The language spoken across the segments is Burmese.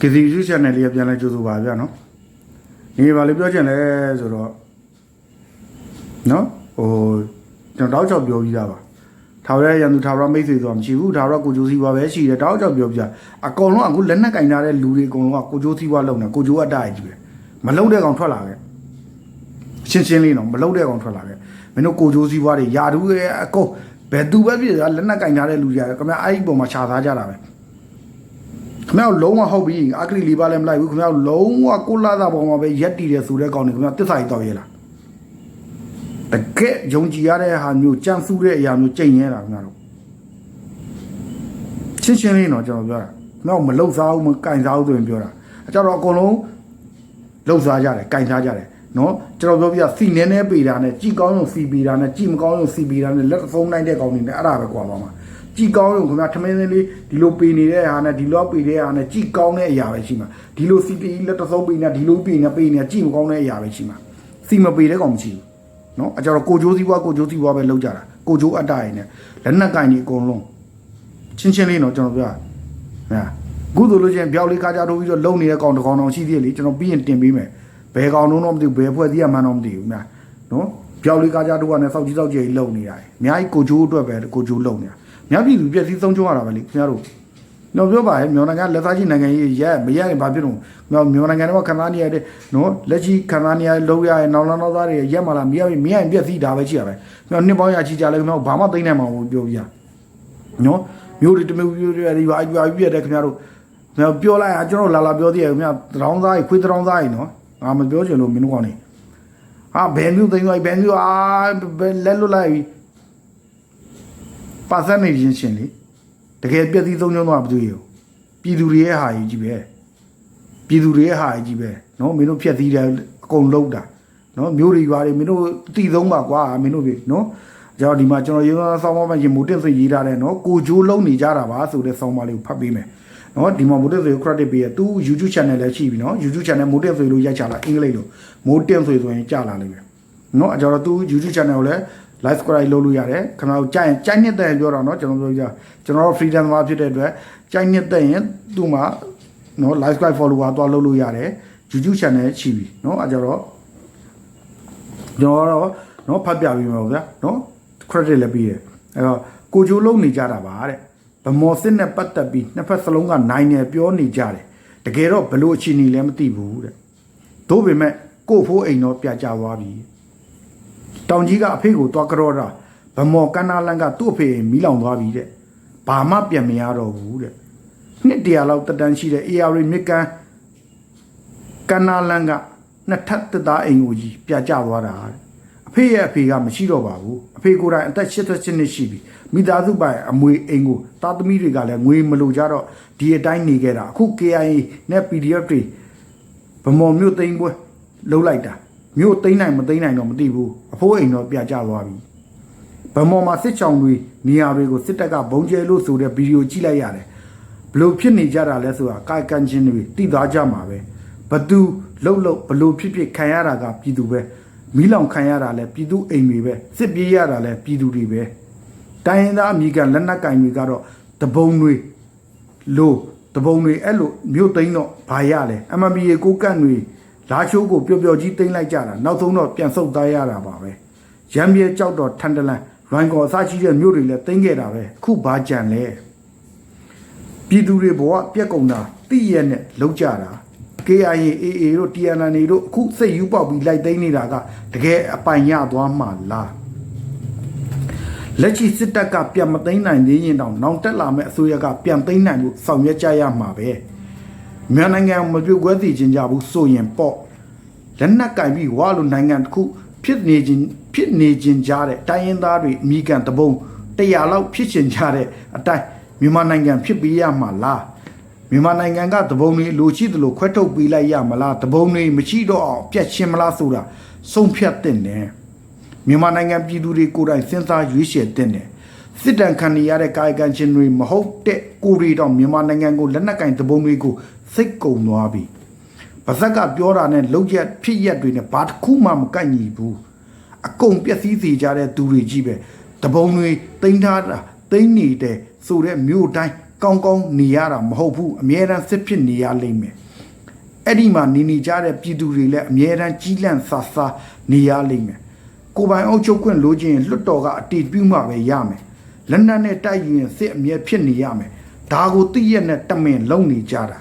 ကစီယူ channel လေးကပြန်လဲကြိုးဆိုပါဗျာနော်ဒီဘာလို့ပြောချင်လဲဆိုတော့နော်ဟိုကျွန်တော်တောက်ချောက်ပြောပြီးသားပါထာဝရရန်သူထာဝရမိတ်ဆွေဆိုတာမရှိဘူးထာဝရကိုကြိုးစီးပွားပဲရှိတယ်တောက်ချောက်ပြောပြအကောင်လုံးအခုလက်နက်ကင်ထားတဲ့လူတွေအကုန်လုံးကကိုကြိုးစီးပွားလုပ်နေကိုကြိုးအတရကြီးပဲမလုံးတဲ့ကောင်ထွက်လာခဲ့ရှင်းရှင်းလေးနော်မလုံးတဲ့ကောင်ထွက်လာခဲ့မင်းတို့ကိုကြိုးစီးပွားတွေယာတူးရဲ့အကုန်ဘယ်သူပဲဖြစ်တာလက်နက်ကင်ထားတဲ့လူတွေကခင်ဗျအဲ့ဒီပုံမှာခြာသားကြတာပဲ ခင်ဗျားတို့လုံးဝဟုတ်ပြီအကလီလေးပါလည်းမလိုက်ဘူးခင်ဗျားတို့လုံးဝကိုလာတာပေါ်မှာပဲရက်တီတယ်ဆိုတဲ့ကောင်တွေခင်ဗျားတစ္ဆာကြီးတောက်ရဲလားတကယ်ယုံကြည်ရတဲ့ဟာမျိုးကြံစူးတဲ့အရာမျိုးကြိတ်ရဲတာခင်ဗျားတို့ချင်းချင်းလေးတော့ကျွန်တော်ပြောတာခင်ဗျားတို့မလှုပ်စားဘူးမကင်စားဘူးဆိုရင်ပြောတာအကြတော့အကုန်လုံးလှုပ်စားကြတယ်ကင်စားကြတယ်နော်ကျွန်တော်ပြောပြစီနဲနဲပေတာနဲ့ကြည်ကောင်းရုံစီပေတာနဲ့ကြည်မကောင်းရုံစီပေတာနဲ့လက်ဖုံးနိုင်တဲ့ကောင်တွေနဲ့အဲ့ဒါပဲကွာပါမှာ ကြည်ကောင်းရုံခင်ဗျာထမင်းစင်းလေးဒီလိုပေနေတဲ့ဟာနဲ့ဒီလိုပေတဲ့ဟာနဲ့ကြည်ကောင်းတဲ့အရာပဲရှိမှာဒီလိုစီပေလက်တဖုံးပေနေဒီလိုပေနေပေနေကြည်မကောင်းတဲ့အရာပဲရှိမှာစီမပေတဲ့ကောင်မရှိဘူးနော်အကြတော့ကိုကြိုးစည်းပွားကိုကြိုးစည်းပွားပဲလောက်ကြတာကိုကြိုးအတ္တရည်နဲ့လက်နက်ကင်ကြီးအကုန်လုံးချင်းချင်းလေးတော့ကျွန်တော်ပြောတာဟဲ့ကုသိုလ်လို့ချင်းပြောက်လေးကားကြတော့ပြီးတော့လုံနေတဲ့ကောင်တစ်ကောင်တောင်ရှိသေးတယ်လေကျွန်တော်ပြီးရင်တင်ပေးမယ်ဘယ်ကောင်လုံးတော့မသိဘူးဘယ်ဖွဲ့သေးရမှန်းတော့မသိဘူးများနော်ပြောက်လေးကားကြတော့ကလည်းစောက်ကြီးစောက်ကြီးလုံနေတာအများကြီးကိုချိုးအတွက်ပဲကိုချိုးလုံနေတာ များပြည်သူပြည့်စည်ဆုံးချုံးရတာပဲလေခင်ဗျားတို့တော့ပြောပါရဲ့မြန်မာနိုင်ငံလက်သားကြီးနိုင်ငံကြီးရက်မရက်ရင်ဘာဖြစ်လို့မြန်မာနိုင်ငံတော့ခံစားနေရတဲ့နော်လက်ကြီးခံစားနေရလုံရရဲ့နောက်နောက်သားတွေရက်မလာမရမရရင်ပြည့်စည်တာပဲရှိရပဲကျွန်တော်နှစ်ပေါင်းရချီကြလဲခင်ဗျားဘာမှသိနေမှာမဟုတ်ပြောပြနော်မျိုးတွေတမျိုးမျိုးတွေဒီပါအပြာပြည့်တဲ့ခင်ဗျားတို့ခင်ဗျားပြောလိုက်အောင်ကျွန်တော်လာလာပြောသေးတယ်ခင်ဗျားတရောင်းသားကြီးခွေးတရောင်းသားကြီးနော်ငါမပြောချင်လို့မင်းတို့ကောင်းနေဟာဘယ်မျိုးသိမ်းသွားဘယ်မျိုးအာဘယ်လက်လွတ်လိုက် ပြီပါစက်နေချင်းရှင်လေတကယ်ပြည့်စည်သုံးချောင်းသွားမတွေ့ရဘူးပြည်သူတွေရဲ့ဟာကြီးကြီးပဲပြည်သူတွေရဲ့ဟာကြီးပဲနော်မင်းတို့ဖြက်သီးတယ်အကုန်လုံးတာနော်မျိုးတွေရွာတွေမင်းတို့တည်သုံးပါကွာမင်းတို့ပြီနော်ကျွန်တော်ဒီမှာကျွန်တော်ရေသောဆောင်းပါးမှာရေမိုတင်စိတ်ရေးထားတယ်နော်ကိုဂျိုးလုံးနေကြတာပါဆိုတဲ့ဆောင်းပါးလေးကိုဖတ်ပေးမယ်နော်ဒီမှာမိုတင်ဆို credit ပေးရသူ YouTube channel လည်းရှိပြီနော် YouTube channel မိုတင်ဆိုလို့ရိုက်ချလာအင်္ဂလိပ်လိုမိုတင်ဆိုဆိုရင်ကြာလာလိမ့်မယ်နော်အကြောတော့သူ YouTube channel ကိုလည်း live subscribe လုပ်လို့ရတယ်ခင်ဗျားတို့ကြိုက်ရင်ကြိုက်နှစ်တဲ့ပြောတော့နော်ကျွန်တော်ပြောပြကျွန်တော်တို့ freedom မှာဖြစ်တဲ့အတွက်ကြိုက်နှစ်တဲ့ရင်သူ့မှာနော် live subscribe follower သွားလုပ်လို့ရတယ် YouTube channel ရှိပြီနော်အကြောတော့ကျွန်တော်တော့နော်ဖတ်ပြပေးမှာပေါ့ဗျာနော် credit လည်းပေးတယ်အဲ့တော့ကိုဂျိုးလုံးနေကြတာပါတဲ့ဗမော်စစ်နဲ့ပတ်သက်ပြီးနှစ်ဖက်စလုံးကနိုင်တယ်ပြောနေကြတယ်တကယ်တော့ဘလို့အခြေအနေလည်းမသိဘူးတဲ့သို့ပေမဲ့ကို့ဖိုးအိမ်တော့ပြကြသွားပြီ တောင်ကြီးကအဖေကိုသွားကြောတာဗမော်ကန္နာလန်ကသူ့အဖေမီးလောင်သွားပြီတဲ့ဘာမှပြန်မရတော့ဘူးတဲ့နှစ်တရာလောက်တက်တန်းရှိတဲ့ AR မြစ်ကမ်းကန္နာလန်ကနှစ်ထပ်တက်သားအိမ်ကိုကြီးပြကြသွားတာတဲ့အဖေရဲ့အဖေကမရှိတော့ပါဘူးအဖေကိုယ်တိုင်အသက်88နှစ်ရှိပြီမိသားစုပိုင်အမွေအိမ်ကိုသားသမီးတွေကလည်းငွေမလိုကြတော့ဒီအတိုင်းနေခဲ့တာအခု KIA နဲ့ PDF တွေဗမော်မြို့သိမ်းပွဲလှုပ်လိုက်တာ မြို့သိမ်းနိုင်မသိမ်းနိုင်တော့မသိဘူးအဖိုးအိမ်တော့ပြကြသွားပြီဗမော်မှာစစ်ချောင်းတွေနေရာတွေကိုစစ်တပ်ကဘုံကျဲလို့ဆိုတဲ့ဗီဒီယိုကြည့်လိုက်ရတယ်ဘလို့ဖြစ်နေကြတာလဲဆိုတာကာယကံချင်းတွေသိသွားကြမှာပဲဘသူလှုပ်လှုပ်ဘလို့ဖြစ်ဖြစ်ခံရတာကပြည်သူပဲမီးလောင်ခံရတာလဲပြည်သူအိမ်တွေပဲစစ်ပြေးရတာလဲပြည်သူတွေပဲတိုင်းရင်းသားအမိကလက်နက်ကင်တွေကတော့တပုံတွေလို့တပုံတွေအဲ့လိုမြို့သိမ်းတော့ဘာရလဲ MMBA ကိုကန့်တွေ လာချိုးကိုပျော်ပျော်ကြီးသိမ်းလိုက်ကြတာနောက်ဆုံးတော့ပြန်ဆုတ်သားရတာပါပဲရမ်းပြေကြောက်တော့ထန်တလန်ရိုင်းကော်အစရှိတဲ့မြို့တွေလည်းသိမ်းခဲ့တာပဲအခုဘာကြံလဲပြည်သူတွေဘဝပြက်ကုန်တာတိရက်နဲ့လောက်ကြတာ KIA AA တို့ TNN တို့အခုစိတ်ယူပေါက်ပြီးလိုက်သိမ်းနေတာကတကယ်အပိုင်ရသွားမှလားလက်ရှိစစ်တပ်ကပြန်မသိမ်းနိုင်သေးရင်တောင်နောင်တက်လာမဲ့အစိုးရကပြန်သိမ်းနိုင်ဖို့ဆောင်ရွက်ကြရမှာပဲ မြန်မာနိုင်ငံမပြုတ်ကွဲသိချင်းကြဘူးဆိုရင်ပေါ့လက်နက်ကင်ပြီးဝါလိုနိုင်ငံတစ်ခုဖြစ်နေခြင်းဖြစ်နေခြင်းကြားတဲ့တိုင်းရင်းသားတွေအမိကန်တပုံ100လောက်ဖြစ်ချင်ကြတဲ့အတိုင်းမြန်မာနိုင်ငံဖြစ်ပြီးရမှာလားမြန်မာနိုင်ငံကတပုံတွေလိုရှိသလိုခွဲထုတ်ပေးလိုက်ရမလားတပုံတွေမရှိတော့အောင်ပြတ်ချင်းမလားဆိုတာဆုံးဖြတ်တဲ့နယ်မြန်မာနိုင်ငံပြည်သူတွေကိုယ်တိုင်စဉ်းစားရွေးချယ်တဲ့နယ်စစ်တမ်းခံနေရတဲ့ကာယကံရှင်တွေမဟုတ်တဲ့ကိုရီတော့မြန်မာနိုင်ငံကိုလက်နက်ကင်တပုံတွေကို စိတ်ကုံသွားပြီပါဇက်ကပြောတာနဲ့လောက်ရက်ဖြစ်ရက်တွေနဲ့ဘာတစ်ခုမှမကန့်ညီဘူးအကုန်ပျက်စီးစေကြတဲ့သူတွေကြီးပဲတပုံတွေတင်ထားတာတိမ့်နေတဲ့ဆိုတဲ့မြို့တိုင်းကောင်းကောင်းနေရတာမဟုတ်ဘူးအမြဲတမ်းစစ်ဖြစ်နေရလိမ့်မယ်အဲ့ဒီမှာနေနေကြတဲ့ပြည်သူတွေလည်းအမြဲတမ်းကြီးလန့်ဆာဆာနေရလိမ့်မယ်ကိုယ်ပိုင်အုပ်ချုပ်ခွင့်လိုချင်ရင်လွတ်တော်ကအတီးပြုမှပဲရမယ်လက်နက်နဲ့တိုက်ရင်စစ်အမြဲဖြစ်နေရမယ်ဒါကိုသိရက်နဲ့တမင်လုံနေကြတာ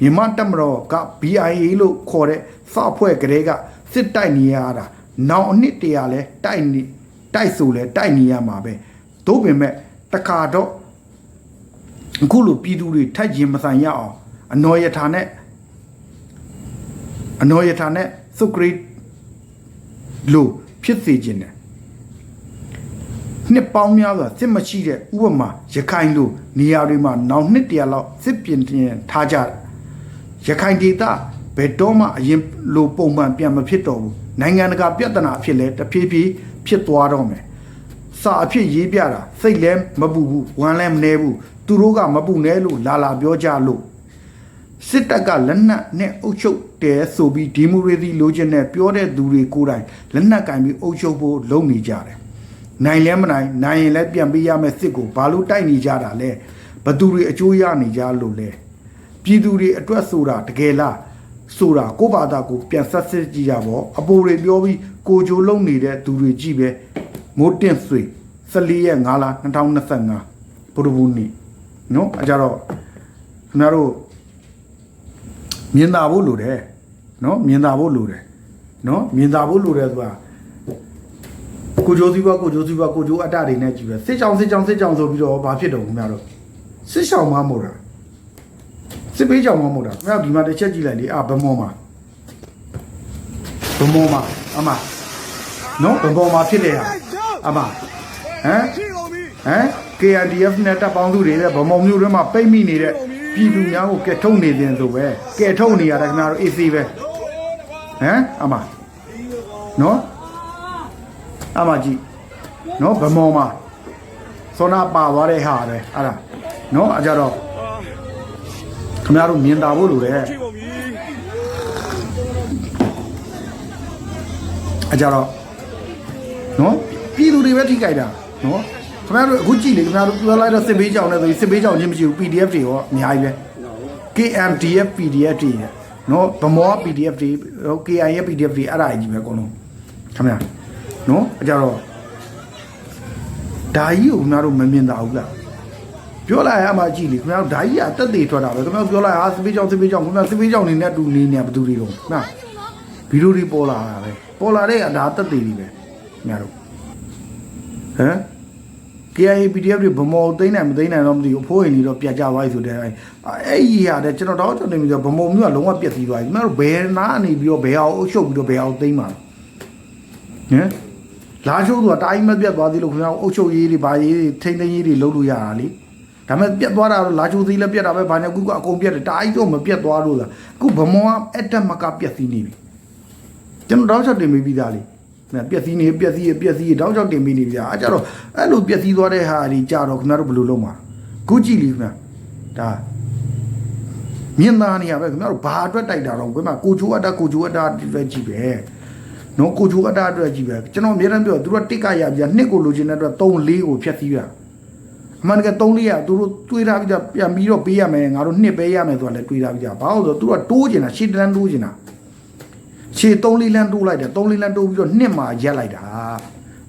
မြန်မာတပ်မတော်က BIA လို့ခေါ်တဲ့စအဖွဲ့ကလေးကစစ်တိုက်နေရတာနောင်အနှစ်တရာလဲတိုက်နေတိုက်ဆိုလဲတိုက်နေရမှာပဲသို့ပင်မဲ့တခါတော့အခုလိုပြည်သူတွေထက်ရင်မဆိုင်ရအောင်အနော်ယထာနဲ့အနော်ယထာနဲ့သုခရိတ်လို့ဖြစ်စေခြင်းတယ်နှစ်ပေါင်းများစွာစစ်မရှိတဲ့ဥပမာရခိုင်လိုနေရာတွေမှာနောင်နှစ်တရာလောက်စစ်ပြင်တင်ထားကြတယ် ရခိုင်ဒေသဘယ်တော့မှအရင်လိုပုံမှန်ပြန်မဖြစ်တော့ဘူးနိုင်ငံတကာပြဿနာအဖြစ်လဲတဖြည်းဖြည်းဖြစ်သွားတော့မယ်စာအဖြစ်ရေးပြတာစိတ်လည်းမပူဘူးဝမ်းလည်းမနေဘူးသူတို့ကမပူနဲ့လို့လာလာပြောကြလို့စစ်တပ်ကလက်နက်နဲ့အုပ်ချုပ်တယ်ဆိုပြီးဒီမိုကရေစီလိုချင်တဲ့ပြောတဲ့သူတွေကိုယ်တိုင်လက်နက်ကင်ပြီးအုပ်ချုပ်ဖို့လုပ်နေကြတယ်နိုင်လဲမနိုင်နိုင်ရင်လည်းပြန်ပေးရမယ်စစ်ကိုဘာလို့တိုက်နေကြတာလဲဘသူတွေအကျိုးရနေကြလို့လဲ ပြည်သူတွေအတွက်ဆိုတာတကယ်လားဆိုတာကိုယ့်ဘာသာကိုပြန်ဆက်စစ်ကြည့်ကြပေါ့အပိုတွေပြောပြီးကိုကြိုးလုံးနေတဲ့သူတွေကြည့်ပဲမိုးတင်ဆွေ14ရက်5လ2025ဗုဒ္ဓဘူးနေ့နော်အကြတော့ခင်ဗျားတို့မြင်သာဖို့လိုတယ်နော်မြင်သာဖို့လိုတယ်နော်မြင်သာဖို့လိုတယ်ဆိုတာကိုကြိုးစီးပွားကိုကြိုးစီးပွားကိုကြိုးအတ္တတွေနဲ့ကြည့်ပဲစစ်ချောင်းစစ်ချောင်းစစ်ချောင်းဆိုပြီးတော့ဘာဖြစ်တော့ခင်ဗျားတို့စစ်ချောင်းမမို့တာ စစ်ပေးကြောင်မှမဟုတ်တာခင်ဗျားဒီမှာတစ်ချက်ကြည့်လိုက်လေအာဘမောမှာဘမောမှာအမနော်ဘမောမှာဖြစ်နေတာအမဟမ်ဟမ် KRDF နဲ့တပ်ပေါင်းစုတွေတဲ့ဗမော်မျိုးတွေမှာပိတ်မိနေတဲ့ပြည်သူများကိုကဲထုတ်နေတယ်ဆိုပဲကဲထုတ်နေရတာခင်ဗျားတို့ AC ပဲဟမ်အမနော်အမကြီးနော်ဗမော်မှာစောနာပါသွားတဲ့ဟာပဲအဲ့ဒါနော်အကြတော့ ခင်ဗျားတို့မြင်တာဖို့လိုတယ်အကြတော့နော်ပြည်သူတွေပဲထိကြိုက်တာနော်ခင်ဗျားတို့အခုကြည့်နေခင်ဗျားတို့ပြောလိုက်တော့စစ်ဘေးကြောင်နဲ့ဆိုစစ်ဘေးကြောင်ချင်းမရှိဘူး PDF တွေရောအများကြီးပဲ KMDF PDF တွေနော်ဗမော PDF တွေ KI ရဲ့ PDF တွေအဲ့ဒါကြီးပဲအကုန်လုံးခင်ဗျာနော်အကြတော့ဒါကြီးကိုခင်ဗျားတို့မမြင်တာဘူးလား ပြောလိုက်ရမှကြည့်လေခင်ဗျားတို့ဒါကြီးကတက်သေးထွက်တာပဲခင်ဗျားတို့ပြောလိုက်ဟာစစ်ဘေးကြောင်စစ်ဘေးကြောင်ခင်ဗျားစစ်ဘေးကြောင်နေနဲ့အတူနေနေဘယ်သူတွေတော့ခင်ဗျာဗီဒီယိုတွေပေါ်လာတာပဲပေါ်လာတဲ့အဒါတက်သေးပြီပဲခင်ဗျားတို့ဟမ် KIA PDF တွေဗမောသိမ့်နိုင်မသိမ့်နိုင်တော့မသိဘူးအဖိုးအိမ်ကြီးတော့ပြတ်ကြသွားပြီဆိုတဲ့အဲ့အဲ့ကြီးရတယ်ကျွန်တော်တော့ကျွန်တော်နေပြီးတော့ဗမောမျိုးကလုံးဝပြတ်ပြီးသွားပြီခင်ဗျားတို့ဘယ်နာနေပြီးတော့ဘယ်အောင်အုပ်ချုပ်ပြီးတော့ဘယ်အောင်သိမ့်မှာဟမ်လာချိုးဆိုတာတာကြီးမပြတ်သွားသေးလို့ခင်ဗျားတို့အုပ်ချုပ်ရေးတွေဗာရေးတွေထိန်းသိမ်းရေးတွေလုပ်လို့ရတာလေ ဒါပေမဲ့ပြတ်သွားတာတော့လာချိုးသေးလည်းပြတ်တာပဲဘာညာကူကအကုန်ပြတ်တယ်တာကြီးတော့မပြတ်သွားလို့လားအခုဗမောကအတက်မကပြတ်သေးနေပြီကျွန်တော်တောက်ချောက်တင်ပေးပြီးသားလေခင်ဗျပျက်စီးနေပျက်စီးရပျက်စီးရတောက်ချောက်တင်ပေးနေပြီသားအဲကြတော့အဲ့လိုပျက်စီးသွားတဲ့ဟာတွေကြတော့ခင်ဗျားတို့ဘယ်လိုလုပ်မှာခုကြည့်လေခင်ဗျာဒါမြင်သားနေရပဲခင်ဗျားတို့ဘာအတွက်တိုက်တာတော့ခင်ဗျာကိုချိုးအတ္တကိုချိုးအတ္တအတွက်ကြည့်ပဲနော်ကိုချိုးအတ္တအတွက်ကြည့်ပဲကျွန်တော်အများတမ်းပြောသူတို့ကတစ်ကရပြနှစ်ကိုလိုချင်တဲ့အတွက်3 4ကိုဖြတ်သီးတာ အမှန်တကယ်3 4ကသူတို့တွေးထားပြီးတော့ပြန်ပြီးတော့ပေးရမယ်ငါတို့နှစ်ပေးရမယ်ဆိုတာလည်းတွေးထားပြီးကြဘာလို့လဲဆိုတော့သူတို့ကတိုးချင်တာရှေ့တန်းတိုးချင်တာခြေ3လေးလမ်းတိုးလိုက်တယ်3လေးလမ်းတိုးပြီးတော့နှစ်မှာရက်လိုက်တာ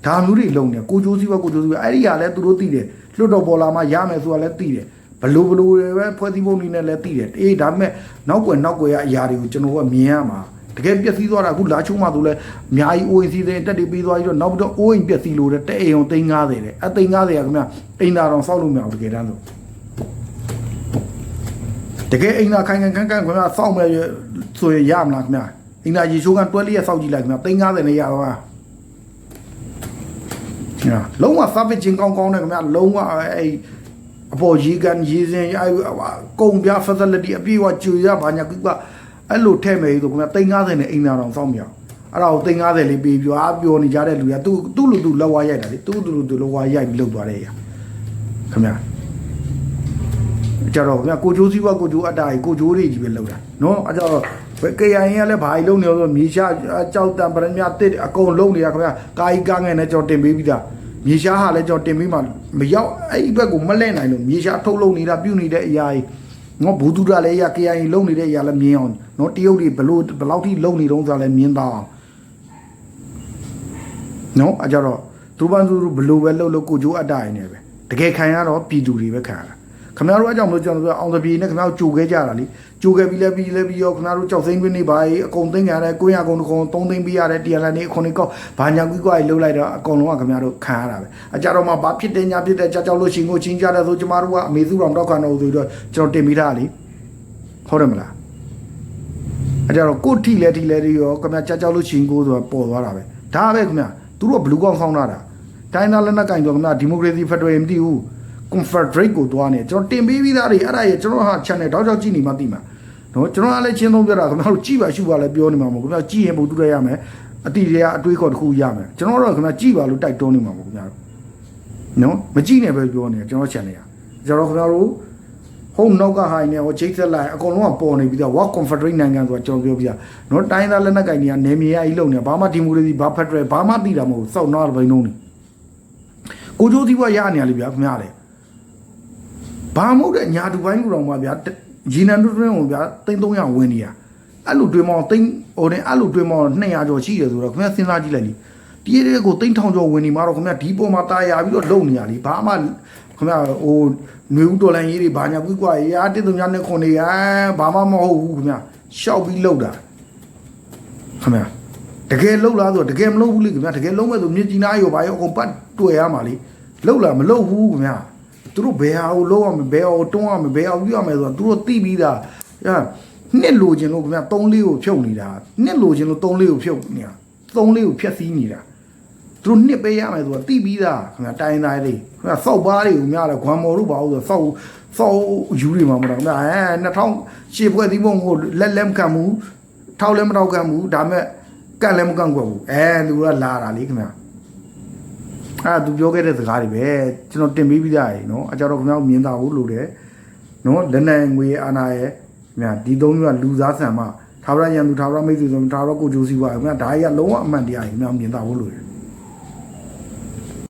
ဒါမျိုးတွေလုံနေကိုကျိုးစီးပွားကိုကျိုးစီးပွားအဲ့ဒီကလည်းသူတို့သိတယ်လွတ်တော်ပေါ်လာမှရမယ်ဆိုတာလည်းသိတယ်ဘလို့ဘလို့တွေပဲဖွဲ့စည်းပုံနေနဲ့လည်းသိတယ်အေးဒါပေမဲ့နောက်ွယ်နောက်ွယ်ကအရာတွေကိုကျွန်တော်ကမြင်ရမှာ တကယ်ပျက်စီးသွားတာအခုလာချုံမှဆိုလဲအများကြီး ONC တွေတက်တွေပြီးသွားပြီးတော့နောက်ပြီးတော့ ON ပျက်စီးလို့တဲ့တဲ့အိမ်အောင်350တဲ့အ350ကခင်ဗျအိမ်သာတော်စောက်လို့မရဘူးတကယ်တမ်းဆိုတကယ်အိမ်သာခိုင်ခိုင်ခန့်ခန့်ခင်ဗျစောက်မယ်ဆိုရင်ရမလားခင်ဗျအိမ်သာရေချိုးကန်တွဲလေးရစောက်ကြည့်လိုက်ခင်ဗျ350နဲ့ရတော့ဟာလုံးဝ service ချင်းကောင်းကောင်းနဲ့ခင်ဗျလုံးဝအဲ့အပေါ်ရေကန်ရေစင်အဲ့ကုန်ပြ facility အပြည့်အဝကြွေရဘာညာက အဲ့လိုထဲ့မယ်ဆိုခင်ဗျ350နဲ့အိမ်သာတော်စောက်မရအောင်အဲ့ဒါကို350လေးပေးပြီးအားပြောနေကြတဲ့လူကသူသူ့လူသူလောက်ဝါရိုက်တာလေသူ့လူသူလောက်ဝါရိုက်ပြီးလောက်သွားတဲ့ရခင်ဗျကြတော့ခင်ဗျကိုချိုးစည်းဝါကိုချိုးအတ္တကြီးကိုချိုးတွေကြီးပဲလောက်တာနော်အဲကြတော့ KIA ကလည်းဘာကြီးလုံးနေလို့မြေရှားကြောက်တံပရမတစ်အကုန်လုံးနေတာခင်ဗျာကာကြီးကားငယ်နဲ့ကြော်တင်ပေးပြီးသားမြေရှားဟာလည်းကျွန်တော်တင်ပြီးမှမရောက်အဲ့ဒီဘက်ကိုမလဲနိုင်လို့မြေရှားထုတ်လုပ်နေတာပြုတ်နေတဲ့အရာကြီး နော်ဘူတူတာလည်းရ KI လုံနေတဲ့အရာလည်းမြင်အောင်နော်တရုတ်တွေဘလို့ဘလောက်ထိလုံနေတော့ဆိုတာလည်းမြင်တော့အောင်နော်အကြတော့သူပန်းသူဘလို့ပဲလှုပ်လို့ကိုကြိုးအပ်တာရနေပဲတကယ်ခံရတော့ပြည်သူတွေပဲခံရတာ ခင်ဗျားတို့အကြောင်းမလို့ကျွန်တော်တို့အောင်တပြေနဲ့ခင်ဗျားတို့ကြိုခဲ့ကြတာလေကြိုခဲ့ပြီးလဲပြီးလဲပြီးရောခင်ဗျားတို့ကြောက်သိန်းခွင်းနေပါရေးအကုန်သိန်းရတယ်ကိုရအကုန်တကုန်3သိန်းပေးရတယ်တရားလည်းနေအခွန်နေကောက်ဘာညာကွီးကွာလှုပ်လိုက်တော့အကုန်လုံးကခင်ဗျားတို့ခံရတာပဲအကြတော့မှဘာဖြစ်တယ်ညာဖြစ်တယ်ကြောက်ကြောက်လို့ရှင်ကိုချင်းကြတယ်ဆိုကျမတို့ကအမေစုတော်တောက်ခံတော့ဆိုတော့ကျွန်တော်တင်မိတာလေဟုတ်တယ်မလားအကြတော့ကိုထိလဲထိလဲတွေရောခင်ဗျာကြောက်ကြောက်လို့ရှင်ကိုဆိုတာပေါ်သွားတာပဲဒါပဲခင်ဗျာသူတို့ကဘလူးကောင်းဆောင်တာတိုင်းသားလက်နက်ကင်တော့ခင်ဗျာဒီမိုကရေစီဖက်ဒရယ်မသိဘူး confederate ကိုသွားနေကျွန်တော်တင်ပေးပြီးသားတွေအဲ့ဒါရဲ့ကျွန်တော်ဟာ channel တောက်ချောက်ကြည့်နေမှသိမှာနော်ကျွန်တော်ကလည်းချင်းသုံးပြတာခင်ဗျားတို့ကြည့်ပါရှုပါလည်းပြောနေမှာမဟုတ်ခင်ဗျားကြည့်ရင်ပုံတူရရမယ်အတိတွေကအတွေးခေါ်တစ်ခုရမယ်ကျွန်တော်တို့ကခင်ဗျားကြည့်ပါလို့တိုက်တွန်းနေမှာမဟုတ်ခင်ဗျားတို့နော်မကြည့်နဲ့ပဲပြောနေကျွန်တော် channel ကကျွန်တော်ခင်ဗျားတို့ဟုံးနောက်ကဟိုင်းနဲ့ဟိုချိတ်ဆက်လိုက်အကုန်လုံးကပေါ်နေပြီးတော့ World Confederate နိုင်ငံဆိုတာကျွန်တော်ပြောပြတာနော်တိုင်းသားလက်နက်ကင်တွေကနေမြေအကြီးလုံနေဘာမှဒီမိုကရေစီဘာဖက်ဒရယ်ဘာမှသိတာမဟုတ်စောက်နာဘိန်းလုံးနေကိုကျိုးသီးပွားရနေရလေဗျာခင်ဗျားလေ ဘာမဟုတ်တဲ့ညာတူပိုင်းလူတော်မှာဗျာရေနံတွင်းကိုဗျာသိန်း300ဝင်နေရအဲ့လိုတွင်းမောင်သိန်းဟိုနေအဲ့လိုတွင်းမောင်200ကျော်ရှိတယ်ဆိုတော့ခင်ဗျာစဉ်းစားကြည့်လိုက်လေဒီရဲကိုသိန်းထောင်ကျော်ဝင်နေမှာတော့ခင်ဗျာဒီပေါ်မှာတာယာပြီးတော့လုံနေရလေဘာမှခင်ဗျာဟိုຫນွေဦးတော်လန်ရေးတွေဘာညာကွီးကွာရာတစ်သူများနဲ့ခွန်နေရဘာမှမဟုတ်ဘူးခင်ဗျာရှောက်ပြီးလုံတာခင်ဗျာတကယ်လုံလားဆိုတော့တကယ်မလုံဘူးလေခင်ဗျာတကယ်လုံမဲ့ဆိုမြစ်ကြီးနားရောဘာရောအကုန်ပတ်တွေ့ရမှာလေလုံလားမလုံဘူးခင်ဗျာ သူတို့ဘယ်ဟာကိုလုံးအောင်ဘယ်ဟာကိုတွန်းအောင်ဘယ်ဟာကိုပြုရမယ်ဆိုတော့သူတို့သိပြီးသားအဲနှစ်လိုချင်လို့ခင်ဗျာ3လေးကိုဖြုတ်နေတာနှစ်လိုချင်လို့3လေးကိုဖြုတ်နေတာ3လေးကိုဖျက်ဆီးနေတာသူတို့နှစ်ပေးရမယ်ဆိုတော့သိပြီးသားခင်ဗျာတိုင်းတိုင်းလေးခင်ဗျာစောက်ပါးတွေကိုများတယ်ခွမ်မော်တို့ပါဦးဆိုစောက်စောက်ယူတွေမှာမတော့ခင်ဗျာအဲ2000ရှေ့ဘွဲသီးပုံကိုလက်လက်မခံဘူးထောက်လည်းမထောက်ခံဘူးဒါမဲ့ကန့်လည်းမကန့်ကွက်ဘူးအဲသူကလာတာလေခင်ဗျာ အဲ့ဒါသူပြောခဲ့တဲ့စကားတွေပဲကျွန်တော်တင်ပေးပြီးသားရေနော်အကြတော့ခင်ဗျားတို့မြင်တာဘူးလို့တယ်နော်လက်နိုင်ငွေရဲ့အာနာရဲ့ခင်ဗျာဒီသုံးမျိုးကလူသားဆန်မှသာဝရရန်သူသာဝရမိတ်ဆွေဆိုသာဝရကိုကြိုးစီးပွားခင်ဗျာဒါကြီးကလုံးဝအမှန်တရားကြီးခင်ဗျားမြင်တာဘူးလို့တယ်